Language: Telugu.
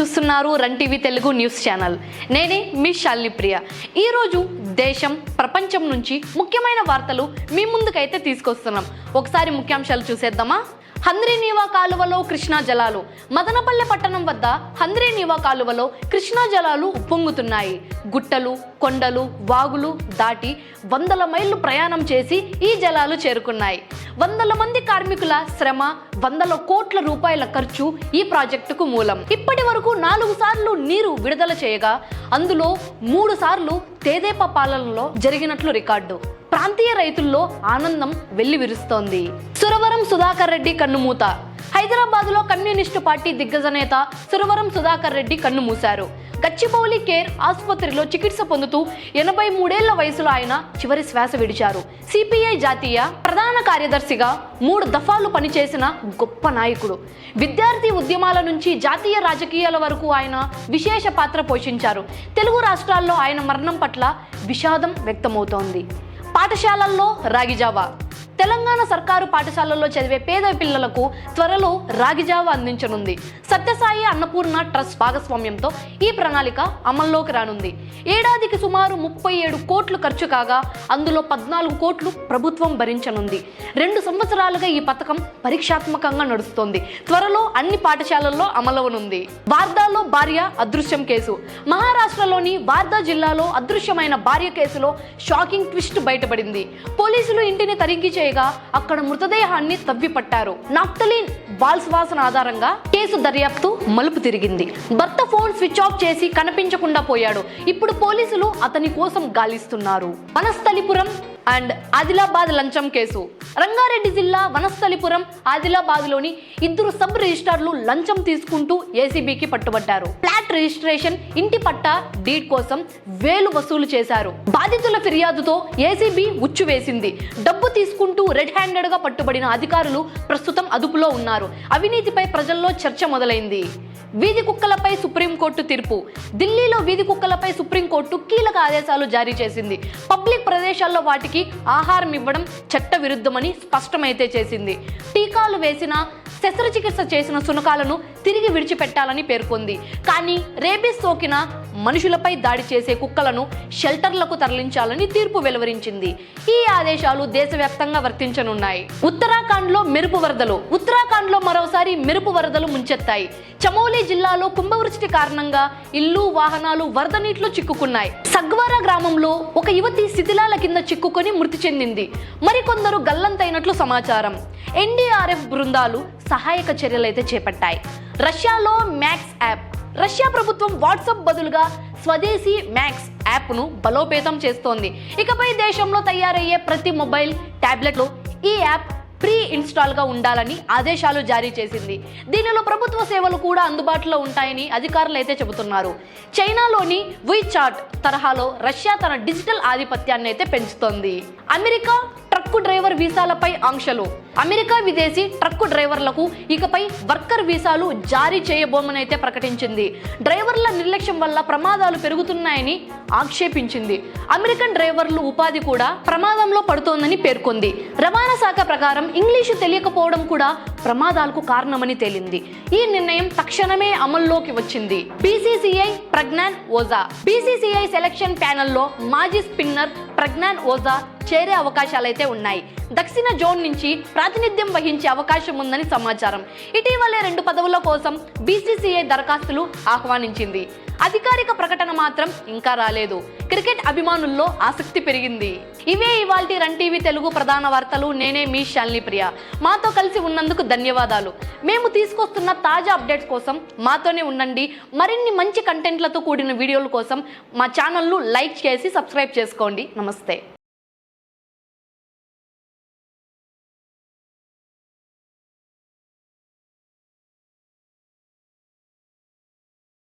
చూస్తున్నారు Run TV Telugu news channel. నేనే మీ శాలిని ప్రియ. ఈరోజు దేశం ప్రపంచం నుంచి ముఖ్యమైన వార్తలు మీ ముందుకైతే తీసుకొస్తున్నాం. ఒకసారి ముఖ్యాంశాలు చూసేద్దామా? హంద్రీనీవా కాలువలో కృష్ణా జలాలు. మదనపల్లె పట్టణం వద్ద హంద్రీనీవా కాలువలో కృష్ణా జలాలు ఉప్పొంగుతున్నాయి. గుట్టలు కొండలు వాగులు దాటి వందల మైళ్ళు ప్రయాణం చేసి ఈ జలాలు చేరుకున్నాయి. వందల మంది కార్మికుల శ్రమ వందల కోట్ల రూపాయల ఖర్చు ఈ ప్రాజెక్టుకు మూలం. ఇప్పటి వరకు నాలుగు సార్లు నీరు విడుదల చేయగా అందులో మూడు సార్లు తేదేపా పాలనలో జరిగినట్లు రికార్డు. ప్రాంతీయ రైతుల్లో ఆనందం వెల్లివిరుస్తోంది. సురవరం సుధాకర్ రెడ్డి కన్నుమూత. హైదరాబాద్లో కమ్యూనిస్టు పార్టీ దిగ్గజ నేత సురవరం సుధాకర్ రెడ్డి కన్ను మూశారు గచ్చిబౌలి కేర్ ఆసుపత్రిలో చికిత్స పొందుతూ ఎనభై మూడేళ్ళ వయసులో ఆయన చివరి శ్వాస విడిచారు. సిపిఐ జాతీయ ప్రధాన కార్యదర్శిగా మూడు దఫాలు పనిచేసిన గొప్ప నాయకుడు. విద్యార్థి ఉద్యమాల నుంచి జాతీయ రాజకీయాల వరకు ఆయన విశేష పాత్ర పోషించారు. తెలుగు రాష్ట్రాల్లో ఆయన మరణం పట్ల విషాదం వ్యక్తమవుతోంది. పాఠశాలల్లో రాగిజావా తెలంగాణ సర్కారు పాఠశాలల్లో చదివే పేద పిల్లలకు త్వరలో రాగిజావ అందించనుంది. సత్యసాయి అన్నపూర్ణ ట్రస్ట్ భాగస్వామ్యంతో ఈ ప్రణాళిక అమల్లోకి రానుంది. ఏడాదికి సుమారు ముప్పై ఏడు కోట్లు ఖర్చు కాగా అందులో పద్నాలుగు కోట్లు ప్రభుత్వం భరించనుంది. రెండు సంవత్సరాలుగా ఈ పథకం పరీక్షాత్మకంగా నడుస్తోంది. త్వరలో అన్ని పాఠశాలల్లో అమలవనుంది. వార్దాలో భార్య అదృశ్యం కేసు. మహారాష్ట్రలోని వార్దా జిల్లాలో అదృశ్యమైన భార్య కేసులో షాకింగ్ ట్విస్ట్ బయటపడింది. పోలీసులు ఇంటిని తనిఖీ చేయగా అక్కడ మృతదేహాన్ని తవ్విపట్టారు. నాప్తలిన్ బాల్స్ వాసన ఆధారంగా కేసు దర్యాప్తు మలుపు తిరిగింది. భర్త ఫోన్ స్విచ్ ఆఫ్ చేసి కనిపించకుండా పోయాడు. ఇప్పుడు పోలీసులు అతని కోసం గాలిస్తున్నారు. వనస్థలిపురం అండ్ ఆదిలాబాద్ లంచం కేసు. రంగారెడ్డి జిల్లా వనస్థలిపురం ఆదిలాబాద్లోని ఇద్దరు సబ్ రిజిస్ట్రార్లు లంచం తీసుకుంటూ ఏసీబీకి పట్టుబడ్డారు. ఫ్లాట్ రిజిస్ట్రేషన్ ఇంటి పట్టా డీడ్ కోసం వేలు వసూలు చేశారు. బాధితుల ఫిర్యాదుతో ఏసీబీ ఉచ్చు వేసింది డబ్బు తీసుకుంటూ రెడ్ హ్యాండెడ్గా పట్టుబడిన అధికారులు ప్రస్తుతం అదుపులో ఉన్నారు. అవినీతిపై ప్రజల్లో చర్చ మొదలైంది. వీధి కుక్కలపై సుప్రీంకోర్టు తీర్పు. ఢిల్లీలో వీధి కుక్కలపై సుప్రీంకోర్టు కీలక ఆదేశాలు జారీ చేసింది. పబ్లిక్ ప్రదేశాల్లో వాటికి ఆహారం ఇవ్వడం చట్ట విరుద్ధమని స్పష్టమైతే చేసింది. టీకాలు వేసిన శస్త్రచికిత్స చేసిన సునకాలను తిరిగి విడిచిపెట్టాలని పేర్కొంది. కానీ రేబీస్ సోకిన మనుషులపై దాడి చేసే కుక్కలను షెల్టర్లకు తరలించాలని తీర్పు వెలువరించింది. ఈ ఆదేశాలు దేశవ్యాప్తంగా వర్తించనున్నాయి. ఉత్తరాఖండ్లో మెరుపు వరదలు ఉత్తరాఖండ్లో మరోసారి మెరుపు వరదలు ముంచెత్తాయి. చమోలి జిల్లాలో కుంభవృష్టి కారణంగా ఇల్లు వాహనాలు వరద నీటిలో చిక్కుకున్నాయి. సగ్వారా గ్రామంలో ఒక యువతి శిథిలాల కింద చిక్కుకొని మృతి చెందింది. మరికొందరు గల్లంతైనట్లు సమాచారం. ఎన్డీఆర్ఎఫ్ బృందాలు సహాయక చర్యలైతే చేపట్టాయి. రష్యాలో మ్యాక్స్ యాప్ రష్యా ప్రభుత్వం వాట్సాప్ బదులుగా స్వదేశీ మ్యాక్స్ యాప్ను బలోపేతం చేస్తోంది. ఇకపై దేశంలో తయారయ్యే ప్రతి మొబైల్ ట్యాబ్లెట్లో ఈ యాప్ ప్రీ ఇన్స్టాల్గా ఉండాలని ఆదేశాలు జారీ చేసింది. దీనిలో ప్రభుత్వ సేవలు కూడా అందుబాటులో ఉంటాయని అధికారులు అయితే చెబుతున్నారు. చైనాలోని చాట్ తరహాలో రష్యా తన డిజిటల్ ఆధిపత్యాన్ని అయితే పెంచుతోంది. అమెరికా ట్రక్కు డ్రైవర్ వీసాలపై ఆంక్షలు. అమెరికా విదేశీ ట్రక్కు డ్రైవర్లకు ఇకపై వర్కర్ వీసాలు జారీ చేయబోమని అయితే ప్రకటించింది. డ్రైవర్ల నిర్లక్ష్యం వల్ల ప్రమాదాలు పెరుగుతున్నాయని ఆక్షేపించింది. అమెరికన్ డ్రైవర్లు ఉపాధి కూడా ప్రమాదంలో పడుతోందని పేర్కొంది. రవాణా శాఖ ప్రకారం ఇంగ్లీషు తెలియకపోవడం కూడా ప్రమాదాలకు కారణమని తేలింది. ఈ నిర్ణయం తక్షణమే అమల్లోకి వచ్చింది. BCCI Pragyan Ojha. BCCI selection ప్యానెల్లో మాజీ స్పిన్నర్ ప్రజ్ఞాన్ ఓజా చేరే అవకాశాలైతే ఉన్నాయి. దక్షిణ జోన్ నుంచి ప్రాతినిధ్యం వహించే అవకాశం ఉందని సమాచారం. ఇటీవలే రెండు పదవుల కోసం బీసీసీఐ దరఖాస్తులు ఆహ్వానించింది. అధికారిక ప్రకటన మాత్రం ఇంకా రాలేదు. క్రికెట్ అభిమానుల్లో ఆసక్తి పెరిగింది. ఇవే ఇవాల్టి రన్ టీవీ తెలుగు ప్రధాన వార్తలు. నేనే మీ శాలిని ప్రియ. మాతో కలిసి ఉన్నందుకు ధన్యవాదాలు. మేము తీసుకొస్తున్న తాజా అప్డేట్స్ కోసం మాతోనే ఉండండి. మరిన్ని మంచి కంటెంట్లతో కూడిన వీడియోల కోసం మా ఛానల్ను లైక్ చేసి సబ్స్క్రైబ్ చేసుకోండి. నమస్తే.